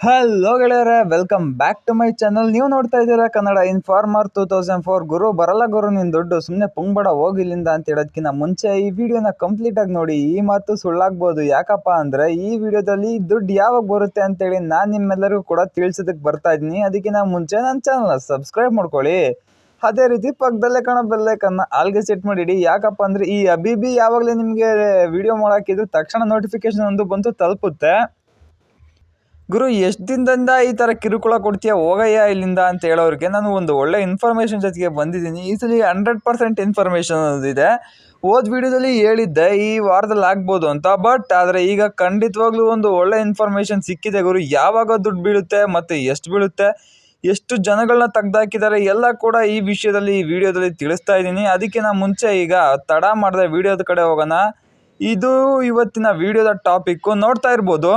Hello ಗೆಳೆಯರೆ welcome back to my channel ನೀವು ನೋಡ್ತಾ ಇದ್ದೀರಾ Kannada informer two thousand four ಗುರು ಬರಲ್ಲ ಗುರು, ನಿನ್ ದುಡ್ಡು ಸುಮ್ಮನೆ ಪುಂಗ್ಬಡ ಹೋಗಿಲ್ಲಿಂದ ಅಂತ ಹೇಳೋದಕ್ಕಿಂತ ಮುಂಚೆ ಈ ವಿಡಿಯೋನ ಕಂಪ್ಲೀಟ್ ಆಗಿ ನೋಡಿ, ಈ ಮಾತು ಸುಳ್ಳಾಗ್ಬೋದು. ಯಾಕಪ್ಪ ಅಂದರೆ ಈ ವಿಡಿಯೋದಲ್ಲಿ ದುಡ್ಡು ಯಾವಾಗ ಬರುತ್ತೆ ಅಂತೇಳಿ ನಾನು ನಿಮ್ಮೆಲ್ಲರಿಗೂ ಕೂಡ ತಿಳಿಸೋದಕ್ಕೆ ಬರ್ತಾ ಇದ್ದೀನಿ. ಅದಕ್ಕಿಂತ ಮುಂಚೆ ನನ್ನ ಚಾನಲ್ನ ಸಬ್ಸ್ಕ್ರೈಬ್ ಮಾಡ್ಕೊಳ್ಳಿ. ಅದೇ ರೀತಿ ಪಕ್ಕದಲ್ಲೇ ಕಾಣೋ ಬೆಲ್ಲೈಕನ್ನ ಆಲ್ಗೆ ಸೆಟ್ ಮಾಡಿಡಿ. ಯಾಕಪ್ಪ ಅಂದರೆ ಈ ಅಬಿಬಿ ಯಾವಾಗಲೇ ನಿಮಗೆ ವಿಡಿಯೋ ಮಾಡೋಕ್ಕಿದ್ರು ತಕ್ಷಣ ನೋಟಿಫಿಕೇಶನ್ ಒಂದು ಬಂತು, ತಲುಪುತ್ತೆ. ಗುರು, ಎಷ್ಟು ದಿನದಿಂದ ಈ ಥರ ಕಿರುಕುಳ ಕೊಡ್ತೀಯ? ಹೋಗಯ್ಯ ಇಲ್ಲಿಂದ ಅಂತ ಹೇಳೋರಿಗೆ ನಾನು ಒಂದು ಒಳ್ಳೆ ಇನ್ಫಾರ್ಮೇಷನ್ ಜೊತೆಗೆ ಬಂದಿದ್ದೀನಿ. ಈ ಸಲ ಹಂಡ್ರೆಡ್ ಪರ್ಸೆಂಟ್ ಇನ್ಫಾರ್ಮೇಷನ್ ಅನ್ನೋದಿದೆ ಹೋದ ವಿಡಿಯೋದಲ್ಲಿ ಹೇಳಿದ್ದೆ, ಈ ವಾರದಲ್ಲಿ ಆಗ್ಬೋದು ಅಂತ. ಬಟ್ ಆದರೆ ಈಗ ಖಂಡಿತವಾಗ್ಲೂ ಒಂದು ಒಳ್ಳೆ ಇನ್ಫಾರ್ಮೇಷನ್ ಸಿಕ್ಕಿದೆ ಗುರು. ಯಾವಾಗ ದುಡ್ಡು ಬೀಳುತ್ತೆ, ಮತ್ತು ಎಷ್ಟು ಬೀಳುತ್ತೆ, ಎಷ್ಟು ಜನಗಳನ್ನ ತೆಗ್ದಾಕಿದ್ದಾರೆ, ಎಲ್ಲ ಕೂಡ ಈ ವಿಷಯದಲ್ಲಿ, ಈ ವಿಡಿಯೋದಲ್ಲಿ ತಿಳಿಸ್ತಾ ಇದ್ದೀನಿ. ನಾನು ಮುಂಚೆ ಈಗ ತಡ ಮಾಡಿದೆ ವಿಡಿಯೋದ ಕಡೆ ಹೋಗೋಣ. ಇದು ಇವತ್ತಿನ ವಿಡಿಯೋದ ಟಾಪಿಕ್ಕು ನೋಡ್ತಾ ಇರ್ಬೋದು.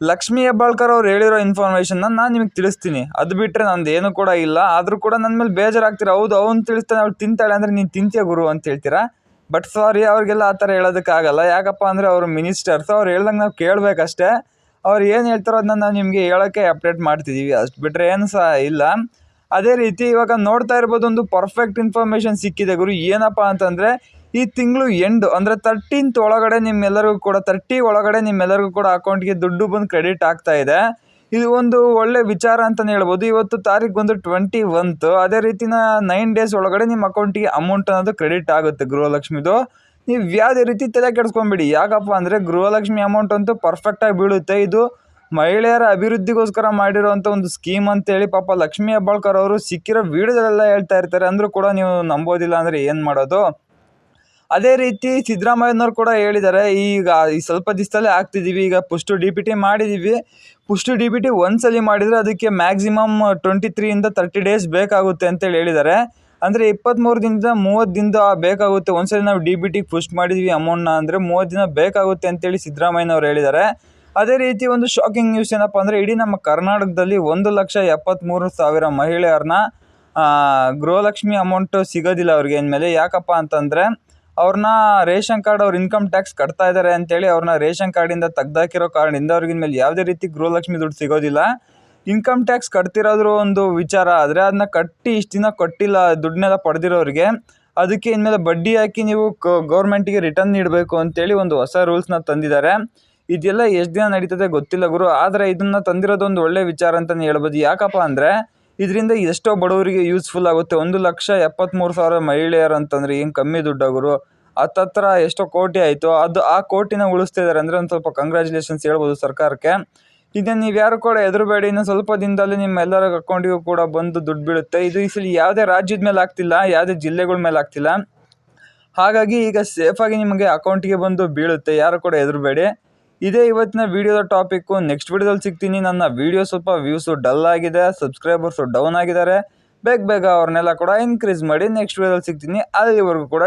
ಲಕ್ಷ್ಮೀ ಹೆಬ್ಬಾಳ್ಕರ್ ಅವ್ರು ಹೇಳಿರೋ ಇನ್ಫಾರ್ಮೇಷನ್ನ ನಾನು ನಿಮಗೆ ತಿಳಿಸ್ತೀನಿ. ಅದು ಬಿಟ್ಟರೆ ನಂದು ಏನು ಕೂಡ ಇಲ್ಲ. ಆದರೂ ಕೂಡ ನನ್ನ ಮೇಲೆ ಬೇಜಾರಾಗ್ತೀರ. ಹೌದು, ಅವ್ನು ತಿಳಿಸ್ತಾನೆ, ಅವ್ಳು ತಿಂತಾಳೆ ಅಂದರೆ ನೀನು ತಿಂತೀಯ ಗುರು ಅಂತ ಹೇಳ್ತೀರಾ? ಬಟ್ ಸಾರಿ ಅವ್ರಿಗೆಲ್ಲ ಆ ಥರ ಹೇಳೋದಕ್ಕಾಗಲ್ಲ ಯಾಕಪ್ಪ ಅಂದರೆ ಅವರು ಮಿನಿಸ್ಟರ್ಸ್ ಅವ್ರು ಹೇಳ್ದಂಗೆ ನಾವು ಕೇಳಬೇಕಷ್ಟೇ. ಅವ್ರು ಏನು ಹೇಳ್ತಾರೋ ಅದನ್ನ ನಾವು ನಿಮಗೆ ಹೇಳೋಕ್ಕೆ ಅಪ್ಡೇಟ್ ಮಾಡ್ತಿದ್ದೀವಿ ಅಷ್ಟು ಬಿಟ್ಟರೆ ಏನು ಸಹ ಇಲ್ಲ. ಅದೇ ರೀತಿ ಇವಾಗ ನೋಡ್ತಾ ಇರ್ಬೋದು ಒಂದು ಪರ್ಫೆಕ್ಟ್ ಇನ್ಫಾರ್ಮೇಷನ್ ಸಿಕ್ಕಿದೆ ಗುರು. ಏನಪ್ಪ ಅಂತಂದರೆ ಈ ತಿಂಗಳು ಎಂಡ್, ಅಂದರೆ ತರ್ಟೀನ್ತ್ ಒಳಗಡೆ ನಿಮ್ಮೆಲ್ಲರಿಗೂ ಕೂಡ ತರ್ಟಿ ಒಳಗಡೆ ನಿಮ್ಮೆಲ್ಲರಿಗೂ ಕೂಡ ಅಕೌಂಟ್ಗೆ ದುಡ್ಡು ಬಂದು ಕ್ರೆಡಿಟ್ ಆಗ್ತಾ ಇದೆ. ಇದು ಒಂದು ಒಳ್ಳೆ ವಿಚಾರ ಅಂತಲೇ ಹೇಳ್ಬೋದು. ಇವತ್ತು ತಾರೀಕು ಬಂದು ಟ್ವೆಂಟಿ ಒನ್ತ್ ಅದೇ ರೀತಿನ ನೈನ್ ಡೇಸ್ ಒಳಗಡೆ ನಿಮ್ಮ ಅಕೌಂಟಿಗೆ ಅಮೌಂಟ್ ಅನ್ನೋದು ಕ್ರೆಡಿಟ್ ಆಗುತ್ತೆ ಗೃಹಲಕ್ಷ್ಮಿದು. ನೀವು ಯಾವುದೇ ರೀತಿ ತಲೆ ಕೆಡಿಸ್ಕೊಂಬಿಡಿ. ಯಾಕಪ್ಪ ಅಂದರೆ ಗೃಹಲಕ್ಷ್ಮಿ ಅಮೌಂಟ್ ಅಂತೂ ಪರ್ಫೆಕ್ಟಾಗಿ ಬೀಳುತ್ತೆ. ಇದು ಮಹಿಳೆಯರ ಅಭಿವೃದ್ಧಿಗೋಸ್ಕರ ಮಾಡಿರುವಂಥ ಒಂದು ಸ್ಕೀಮ್ ಅಂತೇಳಿ ಪಾಪ ಲಕ್ಷ್ಮೀ ಹೆಬ್ಬಾಳ್ಕರ್ ಅವರು ಸಿಕ್ಕಿರೋ ವೀಡಿಯೋದಲ್ಲೆಲ್ಲ ಹೇಳ್ತಾ ಇರ್ತಾರೆ. ಅಂದರೂ ಕೂಡ ನೀವು ನಂಬೋದಿಲ್ಲ ಅಂದರೆ ಏನು ಮಾಡೋದು? ಅದೇ ರೀತಿ ಸಿದ್ದರಾಮಯ್ಯನವ್ರು ಕೂಡ ಹೇಳಿದ್ದಾರೆ, ಈಗ ಈ ಸ್ವಲ್ಪ ದಿವಸದಲ್ಲೇ ಆಗ್ತಿದ್ದೀವಿ ಈಗ ಪುಷ್ಟು ಡಿ ಪಿ ಟಿ ಮಾಡಿದ್ದೀವಿ ಪುಷ್ಟು ಡಿ ಪಿ ಟಿ ಒಂದ್ಸಲಿ ಮಾಡಿದರೆ ಅದಕ್ಕೆ ಮ್ಯಾಕ್ಸಿಮಮ್ ಟ್ವೆಂಟಿ ತ್ರೀಯಿಂದ ತರ್ಟಿ ಡೇಸ್ ಬೇಕಾಗುತ್ತೆ ಅಂತೇಳಿ ಹೇಳಿದ್ದಾರೆ. ಅಂದರೆ ಇಪ್ಪತ್ತ್ಮೂರು ದಿನದ ಮೂವತ್ತು ದಿನದ ಬೇಕಾಗುತ್ತೆ, ಒಂದ್ಸಲಿ ನಾವು ಡಿ ಬಿ ಟಿಗೆ ಪುಸ್ಟ್ ಮಾಡಿದ್ವಿ ಅಮೌಂಟ್ನ ಅಂದರೆ ಮೂವತ್ತು ದಿನ ಬೇಕಾಗುತ್ತೆ ಅಂತೇಳಿ ಸಿದ್ದರಾಮಯ್ಯನವ್ರು ಹೇಳಿದ್ದಾರೆ. ಅದೇ ರೀತಿ ಒಂದು ಶಾಕಿಂಗ್ ನ್ಯೂಸ್ ಏನಪ್ಪ ಅಂದರೆ ಇಡೀ ನಮ್ಮ ಕರ್ನಾಟಕದಲ್ಲಿ ಒಂದು ಲಕ್ಷ ಎಪ್ಪತ್ತ್ಮೂರು ಸಾವಿರ ಮಹಿಳೆಯರನ್ನ ಗೃಹಲಕ್ಷ್ಮಿ ಅಮೌಂಟು ಸಿಗೋದಿಲ್ಲ ಅವ್ರಿಗೆ ಇನ್ಮೇಲೆ. ಯಾಕಪ್ಪ ಅಂತಂದರೆ ಅವ್ರನ್ನ ರೇಷನ್ ಕಾರ್ಡ್ ಅವ್ರ ಇನ್ಕಮ್ ಟ್ಯಾಕ್ಸ್ ಕಟ್ತಾ ಇದ್ದಾರೆ ಅಂತೇಳಿ ಅವ್ರನ್ನ ರೇಷನ್ ಕಾರ್ಡಿಂದ ತೆಗ್ದಾಕಿರೋ ಕಾರಣದಿಂದ ಮೇಲೆ ಯಾವುದೇ ರೀತಿ ಗೃಹಲಕ್ಷ್ಮಿ ದುಡ್ಡು ಸಿಗೋದಿಲ್ಲ. ಇನ್ಕಮ್ ಟ್ಯಾಕ್ಸ್ ಕಟ್ತಿರೋದ್ರು ಒಂದು ವಿಚಾರ, ಆದರೆ ಅದನ್ನ ಕಟ್ಟಿ ಇಷ್ಟು ದಿನ ಕೊಟ್ಟಿಲ್ಲ ದುಡ್ಡನ್ನೆಲ್ಲ ಪಡೆದಿರೋರಿಗೆ. ಅದಕ್ಕೆ ಇನ್ಮೇಲೆ ಬಡ್ಡಿ ಹಾಕಿ ನೀವು ಗೌರ್ಮೆಂಟಿಗೆ ರಿಟರ್ನ್ ನೀಡಬೇಕು ಅಂತೇಳಿ ಒಂದು ಹೊಸ ರೂಲ್ಸ್ನ ತಂದಿದ್ದಾರೆ. ಇದೆಲ್ಲ ಎಷ್ಟು ದಿನ ನಡೀತದೆ ಗೊತ್ತಿಲ್ಲ ಗುರು, ಆದರೆ ಇದನ್ನು ತಂದಿರೋದು ಒಂದು ಒಳ್ಳೆ ವಿಚಾರ ಅಂತಲೇ ಹೇಳ್ಬೋದು. ಯಾಕಪ್ಪ ಅಂದರೆ ಇದರಿಂದ ಎಷ್ಟೋ ಬಡವರಿಗೆ ಯೂಸ್ಫುಲ್ ಆಗುತ್ತೆ. ಒಂದು ಲಕ್ಷ ಎಪ್ಪತ್ತ್ಮೂರು ಸಾವಿರ ಮಹಿಳೆಯರು ಅಂತಂದರೆ ಏನು ಕಮ್ಮಿ ದುಡ್ಡಾಗುರು ಹತ್ತತ್ರ ಎಷ್ಟೋ ಕೋಟಿ ಆಯಿತು. ಅದು ಆ ಕೋಟಿನ ಉಳಿಸ್ತಾ ಇದ್ದಾರೆ ಅಂದರೆ ಒಂದು ಸ್ವಲ್ಪ ಕಂಗ್ರ್ಯಾಚುಲೇಷನ್ಸ್ ಹೇಳ್ಬೋದು ಸರ್ಕಾರಕ್ಕೆ. ಇದನ್ನು ನೀವು ಯಾರು ಕೂಡ ಹೆದರಬೇಡಿ. ಇನ್ನು ಸ್ವಲ್ಪ ದಿನದಲ್ಲಿ ನಿಮ್ಮ ಎಲ್ಲರ ಅಕೌಂಟಿಗೂ ಕೂಡ ಬಂದು ದುಡ್ಡು ಬೀಳುತ್ತೆ. ಇದು ಈ ಯಾವುದೇ ರಾಜ್ಯದ ಮೇಲೆ ಆಗ್ತಿಲ್ಲ, ಯಾವುದೇ ಜಿಲ್ಲೆಗಳ ಮೇಲೆ ಆಗ್ತಿಲ್ಲ. ಹಾಗಾಗಿ ಈಗ ಸೇಫಾಗಿ ನಿಮಗೆ ಅಕೌಂಟಿಗೆ ಬಂದು ಬೀಳುತ್ತೆ. ಯಾರು ಕೂಡ ಹೆದರಬೇಡಿ. ಇದೇ ಇವತ್ತಿನ ವಿಡಿಯೋದ ಟಾಪಿಕ್ಕು ನೆಕ್ಸ್ಟ್ ವಿಡಿಯೋದಲ್ಲಿ ಸಿಗ್ತೀನಿ. ನನ್ನ ವಿಡಿಯೋ ಸ್ವಲ್ಪ ವ್ಯೂಸು ಡಲ್ ಆಗಿದೆ. ಸಬ್ಸ್ಕ್ರೈಬರ್ಸು ಡೌನ್ ಆಗಿದ್ದಾರೆ. ಬೇಗ ಬೇಗ ಅವ್ರನ್ನೆಲ್ಲ ಕೂಡ ಇನ್ಕ್ರೀಸ್ ಮಾಡಿ ನೆಕ್ಸ್ಟ್ ವಿಡಿಯೋದಲ್ಲಿ ಸಿಗ್ತೀನಿ. ಅಲ್ಲಿವರೆಗೂ ಕೂಡ